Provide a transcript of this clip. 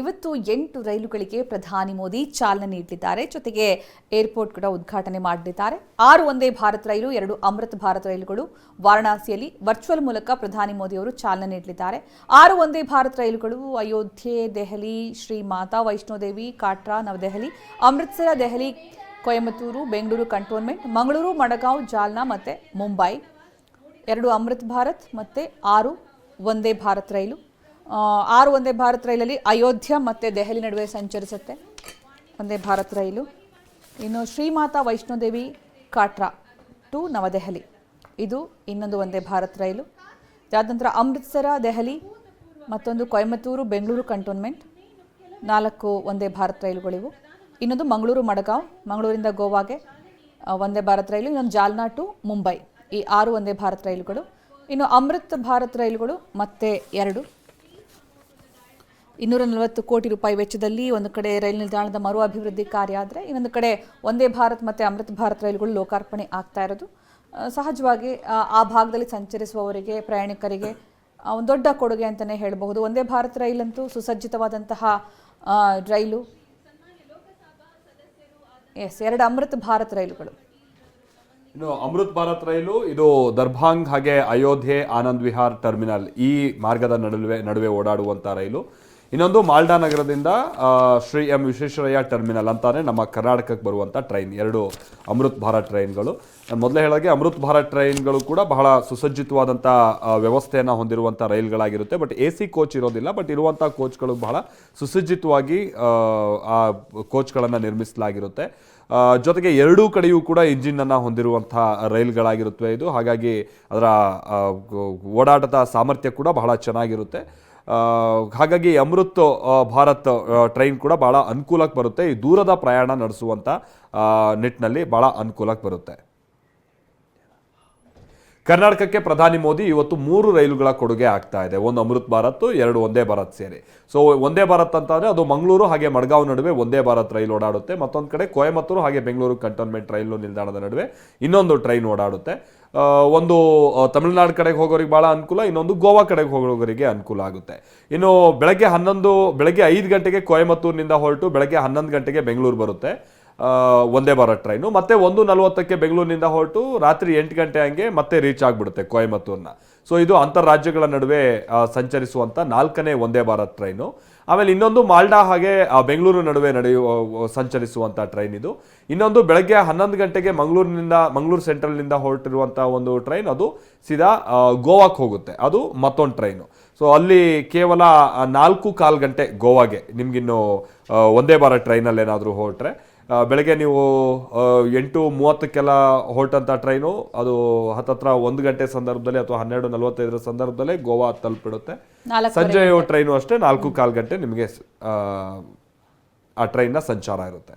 ಇವತ್ತು ಎಂಟು ರೈಲುಗಳಿಗೆ ಪ್ರಧಾನಿ ಮೋದಿ ಚಾಲನೆ ನೀಡಲಿದ್ದಾರೆ. ಜೊತೆಗೆ ಏರ್ಪೋರ್ಟ್ ಕೂಡ ಉದ್ಘಾಟನೆ ಮಾಡಲಿದ್ದಾರೆ. ಆರು ಒಂದೇ ಭಾರತ್ ರೈಲು, ಎರಡು ಅಮೃತ್ ಭಾರತ್ ರೈಲುಗಳು ವಾರಣಾಸಿಯಲ್ಲಿ ವರ್ಚುವಲ್ ಮೂಲಕ ಪ್ರಧಾನಿ ಮೋದಿ ಅವರು ಚಾಲನೆ ನೀಡಲಿದ್ದಾರೆ. ಆರು ಒಂದೇ ಭಾರತ್ ರೈಲುಗಳು ಅಯೋಧ್ಯೆ, ದೆಹಲಿ, ಶ್ರೀ ಮಾತಾ ವೈಷ್ಣೋದೇವಿ ಕಾಟ್ರಾ, ನವದೆಹಲಿ, ಅಮೃತ್ಸರ, ದೆಹಲಿ, ಕೊಯಮತ್ತೂರು, ಬೆಂಗಳೂರು ಕಂಟೋನ್ಮೆಂಟ್, ಮಂಗಳೂರು, ಮಡಗಾಂವ್, ಜಾಲ್ನಾ ಮತ್ತು ಮುಂಬೈ. ಎರಡು ಅಮೃತ್ ಭಾರತ್ ಮತ್ತು ಆರು ಒಂದೇ ಭಾರತ್ ರೈಲು. ಆರು ಒಂದೇ ಭಾರತ್ ರೈಲಲ್ಲಿ ಅಯೋಧ್ಯ ಮತ್ತು ದೆಹಲಿ ನಡುವೆ ಸಂಚರಿಸುತ್ತೆ. ಒಂದೇ ಭಾರತ್ ರೈಲು. ಇನ್ನು ಶ್ರೀಮಾತಾ ವೈಷ್ಣೋದೇವಿ ಕಾಟ್ರಾ ಟು ನವದೆಹಲಿ. ಇದು ಇನ್ನೊಂದು ಒಂದೇ ಭಾರತ್ ರೈಲು. ಅದಾದ ನಂತರ ಅಮೃತ್ಸರ, ದೆಹಲಿ. ಮತ್ತೊಂದು ಕೊಯಮತ್ತೂರು ಬೆಂಗಳೂರು ಕಂಟೋನ್ಮೆಂಟ್. ನಾಲ್ಕು ಒಂದೇ ಭಾರತ್ ರೈಲುಗಳಿವು. ಇನ್ನೊಂದು ಮಂಗಳೂರು, ಮಡಗಾಂವ್. ಮಂಗಳೂರಿಂದ ಗೋವಾಗೆ ಒಂದೇ ಭಾರತ್ ರೈಲು. ಇನ್ನೊಂದು ಜಾಲ್ನಾ ಟು ಮುಂಬೈ. ಈ ಆರು ಒಂದೇ ಭಾರತ್ ರೈಲುಗಳು. ಇನ್ನು ಅಮೃತ್ ಭಾರತ್ ರೈಲುಗಳು ಮತ್ತೆ ಎರಡು. ಇನ್ನೂರ ನಲವತ್ತು ಕೋಟಿ ರೂಪಾಯಿ ವೆಚ್ಚದಲ್ಲಿ ಒಂದು ಕಡೆ ರೈಲು ನಿಲ್ದಾಣದ ಮರು ಅಭಿವೃದ್ಧಿ ಕಾರ್ಯ ಆದರೆ ಇನ್ನೊಂದು ಕಡೆ ಒಂದೇ ಭಾರತ್ ಮತ್ತು ಅಮೃತ್ ಭಾರತ್ ರೈಲುಗಳು ಲೋಕಾರ್ಪಣೆ ಆಗ್ತಾ ಇರೋದು. ಸಹಜವಾಗಿ ಆ, ಭಾಗದಲ್ಲಿ ಸಂಚರಿಸುವವರಿಗೆ ಪ್ರಯಾಣಿಕರಿಗೆ ಒಂದು ದೊಡ್ಡ ಕೊಡುಗೆ ಅಂತಲೇ ಹೇಳಬಹುದು. ಒಂದೇ ಭಾರತ್ ರೈಲಂತೂ ಸುಸಜ್ಜಿತವಾದಂತಹ ರೈಲು. ಎಸ್ ಎರಡು ಅಮೃತ್ ಭಾರತ್ ರೈಲುಗಳು. ಇನ್ನು ಅಮೃತ್ ಭಾರತ್ ರೈಲು ಇದು ದರ್ಭಾಂಗ್ ಹಾಗೆ ಅಯೋಧ್ಯೆ ಆನಂದ್ ವಿಹಾರ್ ಟರ್ಮಿನಲ್ ಈ ಮಾರ್ಗದ ನಡುವೆ ನಡುವೆ ಓಡಾಡುವಂಥ ರೈಲು. ಇನ್ನೊಂದು ಮಾಲ್ಡಾ ನಗರದಿಂದ ಶ್ರೀ ಎಂ ವಿಶ್ವೇಶ್ವರಯ್ಯ ಟರ್ಮಿನಲ್ ಅಂತಾನೆ ನಮ್ಮ ಕರ್ನಾಟಕಕ್ಕೆ ಬರುವಂಥ ಟ್ರೈನ್ ಎರಡು ಅಮೃತ್ ಭಾರತ್ ಟ್ರೈನ್ಗಳು. ನಾನು ಮೊದಲೇ ಹೇಳಿದಾಗೆ ಅಮೃತ್ ಭಾರತ್ ಟ್ರೈನ್ಗಳು ಕೂಡ ಬಹಳ ಸುಸಜ್ಜಿತವಾದಂಥ ವ್ಯವಸ್ಥೆಯನ್ನು ಹೊಂದಿರುವಂಥ ರೈಲ್ಗಳಾಗಿರುತ್ತೆ. ಬಟ್ ಎ ಸಿ ಕೋಚ್ ಇರೋದಿಲ್ಲ. ಬಟ್ ಇರುವಂಥ ಕೋಚ್ಗಳು ಬಹಳ ಸುಸಜ್ಜಿತವಾಗಿ ಆ, ಕೋಚ್ಗಳನ್ನು ನಿರ್ಮಿಸಲಾಗಿರುತ್ತೆ. ಜೊತೆಗೆ ಎರಡೂ ಕಡೆಯೂ ಕೂಡ ಇಂಜಿನನ್ನು ಹೊಂದಿರುವಂಥ ರೈಲ್ಗಳಾಗಿರುತ್ತವೆ ಇದು. ಹಾಗಾಗಿ ಅದರ ಓಡಾಟದ ಸಾಮರ್ಥ್ಯ ಕೂಡ ಬಹಳ ಚೆನ್ನಾಗಿರುತ್ತೆ. ಹಾಗಾಗಿ ಅಮೃತ್ ಭಾರತ್ ಟ್ರೈನ್ ಕೂಡ ಬಹಳ ಅನುಕೂಲಕ್ಕೆ ಬರುತ್ತೆ. ಈ ದೂರದ ಪ್ರಯಾಣ ನಡೆಸುವಂಥ ನಿಟ್ಟಿನಲ್ಲಿ ಭಾಳ ಅನುಕೂಲಕ್ಕೆ ಬರುತ್ತೆ. ಕರ್ನಾಟಕಕ್ಕೆ ಪ್ರಧಾನಿ ಮೋದಿ ಇವತ್ತು ಮೂರು ರೈಲುಗಳ ಕೊಡುಗೆ ಆಗ್ತಾ ಇದೆ. ಒಂದು ಅಮೃತ್ ಭಾರತ್, ಎರಡು ಒಂದೇ ಭಾರತ್ ಸೇರಿ. ಸೊ ಒಂದೇ ಭಾರತ್ ಅಂತಂದ್ರೆ ಅದು ಮಂಗಳೂರು ಹಾಗೆ ಮಡ್ಗಾಂವ್ ನಡುವೆ ಒಂದೇ ಭಾರತ್ ರೈಲು ಓಡಾಡುತ್ತೆ. ಮತ್ತೊಂದು ಕಡೆ ಕೋಯಮತ್ತೂರು ಹಾಗೆ ಬೆಂಗಳೂರು ಕಂಟೋನ್ಮೆಂಟ್ ರೈಲು ನಿಲ್ದಾಣದ ನಡುವೆ ಇನ್ನೊಂದು ಟ್ರೈನ್ ಓಡಾಡುತ್ತೆ. ಒಂದು ತಮಿಳುನಾಡು ಕಡೆಗೆ ಹೋಗೋರಿಗೆ ಬಹಳ ಅನುಕೂಲ, ಇನ್ನೊಂದು ಗೋವಾ ಕಡೆಗೆ ಹೋಗೋರಿಗೆ ಅನುಕೂಲ ಆಗುತ್ತೆ. ಇನ್ನು ಬೆಳಗ್ಗೆ ಹನ್ನೊಂದು, ಬೆಳಗ್ಗೆ ಐದು ಗಂಟೆಗೆ ಕೊಯಮತ್ತೂರಿನಿಂದ ಹೊರಟು ಬೆಳಗ್ಗೆ ಹನ್ನೊಂದು ಗಂಟೆಗೆ ಬೆಂಗಳೂರು ಬರುತ್ತೆ. ಒಂದೇ ಭಾರತ್ ಟ್ರೈನು. ಮತ್ತೆ ಒಂದು ನಲವತ್ತಕ್ಕೆ ಬೆಂಗಳೂರಿನಿಂದ ಹೊರಟು ರಾತ್ರಿ ಎಂಟು ಗಂಟೆ ಹಂಗೆ ಮತ್ತೆ ರೀಚ್ ಆಗಿಬಿಡುತ್ತೆ ಕೊಯಮತ್ತೂರ್ನ. ಸೊ ಇದು ಅಂತಾರಾಜ್ಯಗಳ ನಡುವೆ ಸಂಚರಿಸುವಂಥ ನಾಲ್ಕನೇ ಒಂದೇ ಭಾರತ್ ಟ್ರೈನು. ಆಮೇಲೆ ಇನ್ನೊಂದು ಮಾಲ್ಡಾ ಹಾಗೆ ಬೆಂಗಳೂರು ನಡುವೆ ನಡೆಯುವ ಸಂಚರಿಸುವಂಥ ಟ್ರೈನ್ ಇದು. ಇನ್ನೊಂದು ಬೆಳಗ್ಗೆ ಹನ್ನೊಂದು ಗಂಟೆಗೆ ಮಂಗಳೂರಿನಿಂದ, ಮಂಗಳೂರು ಸೆಂಟ್ರಲ್ನಿಂದ ಹೊರಟಿರುವಂಥ ಒಂದು ಟ್ರೈನ್ ಅದು ಸೀದಾ ಗೋವಾಕ್ಕೆ ಹೋಗುತ್ತೆ. ಅದು ಮತ್ತೊಂದು ಟ್ರೈನು. ಸೊ ಅಲ್ಲಿ ಕೇವಲ ನಾಲ್ಕು ಕಾಲು ಗಂಟೆ ಗೋವಾಗೆ ನಿಮಗಿನ್ನು ಒಂದೇ ಬಾರ ಟ್ರೈನಲ್ಲಿ ಏನಾದರೂ ಹೊರಟ್ರೆ. ಬೆಳಗ್ಗೆ ನೀವು ಎಂಟು ಮೂವತ್ತಕ್ಕೆಲ್ಲ ಹೊರಟಂಥ ಟ್ರೈನು. ಅದು ಹತ್ತತ್ರ ಒಂದು ಗಂಟೆ ಸಂದರ್ಭದಲ್ಲಿ ಅಥವಾ ಹನ್ನೆರಡು ನಲವತ್ತೈದರ ಸಂದರ್ಭದಲ್ಲಿ ಗೋವಾ ತಲುಪಿಡುತ್ತೆ. ಸಂಜೆ ಟ್ರೈನು ಅಷ್ಟೇ ನಾಲ್ಕು ಕಾಲು ಗಂಟೆ ನಿಮಗೆ ಆ, ಟ್ರೈನ್ನ ಸಂಚಾರ ಇರುತ್ತೆ.